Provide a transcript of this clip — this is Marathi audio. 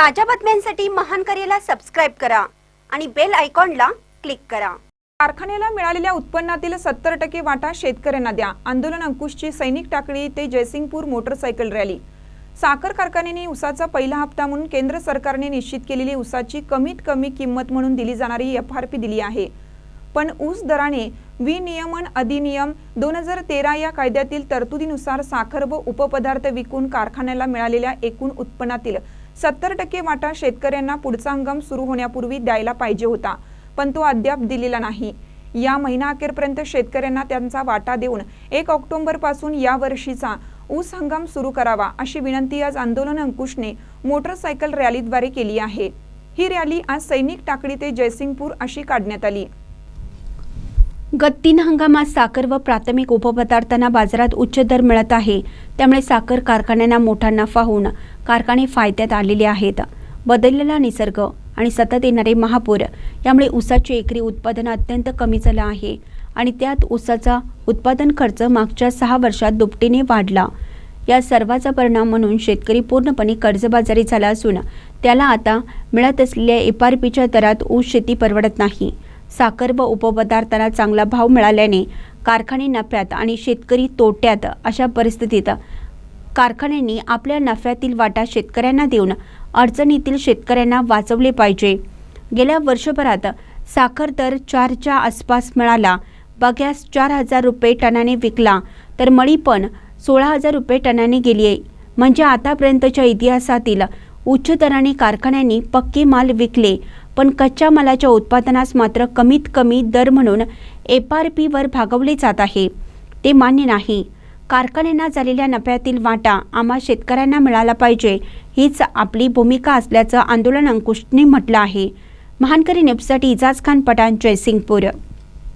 ताज्या बातम्यांसाठी महान करेला सबस्क्राईब करा आणि बेल आयकॉनला क्लिक करा. कारखान्याला मिळालेल्या उत्पन्नातील सत्तर टक्के वाटा शेतकऱ्यांना द्या. आंदोलन अंकुशची सैनिक टाकळी ते जयसिंगपूर मोटरसायकल रॅली. साखर कारखान्याने उसाचा पहिला हप्ता म्हणून केंद्र सरकारने निश्चित केलेली उसाची कमीत कमी किंमत म्हणून दिली जाणारी एफ आर पी दिली आहे. पण ऊस दराने विनियमन अधिनियम दोन हजार तेरा या कायद्यातील तरतुदीनुसार साखर व उपपदार्थ विकून कारखान्याला मिळालेल्या एकूण उत्पन्नातील सत्तर टक्के वाटा शेतकऱ्यांना पुढचा हंगाम सुरू होण्यापूर्वी द्यायला पाहिजे होता पण तो अद्याप दिलेला नाही. या महिना अखेरपर्यंत शेतकऱ्यांना त्यांचा वाटा देऊन एक ऑक्टोबरपासून या वर्षीचा ऊस हंगाम सुरू करावा अशी विनंती आज आंदोलन अंकुशने मोटरसायकल रॅलीद्वारे केली आहे. ही रॅली आज सैनिक टाकडी ते जयसिंगपूर अशी काढण्यात आली. गत तीन हंगामात साखर व प्राथमिक उपपदार्थांना बाजारात उच्च दर मिळत आहे. त्यामुळे साखर कारखान्यांना मोठा नफा होऊन कारखाने फायद्यात आलेले आहेत. बदललेला निसर्ग आणि सतत येणारे महापूर यामुळे ऊसाचे एकरी उत्पादन अत्यंत कमी झालं आहे आणि त्यात ऊसाचा उत्पादन खर्च मागच्या सहा वर्षात दुपटीने वाढला. या सर्वाचा परिणाम म्हणून शेतकरी पूर्णपणे कर्जबाजारी झाला असून त्याला आता मिळत असलेल्या एफ आर पीच्या दरात ऊस शेती परवडत नाही. साखर व उपपदार्थांना चांगला भाव मिळाल्याने कारखाने नफ्यात आणि शेतकरी तोट्यात अशा परिस्थितीत कारखान्यांनी आपल्या नफ्यातील वाटा शेतकऱ्यांना देऊन अडचणीतील शेतकऱ्यांना वाचवले पाहिजे. गेल्या वर्षभरात साखर दर चारच्या आसपास मिळाला. बग्यास चार हजार रुपये टनाने विकला तर मळी पण सोळा हजार रुपये टनाने गेली आहे म्हणजे आतापर्यंतच्या इतिहासातील उच्च दराने कारखान्यांनी पक्के माल विकले पण कच्च्या मालाच्या उत्पादनास मात्र कमीत कमी दर म्हणून एफ आर पीवर भागवले जात आहे. ते मान्य नाही. कारखान्यांना झालेल्या नफ्यातील वाटा आम्हा शेतकऱ्यांना मिळाला पाहिजे हीच आपली भूमिका असल्याचं आंदोलन अंकुशने म्हटलं आहे. महानकरी नेपसाठी इजाज खान पठाण जयसिंगपूर.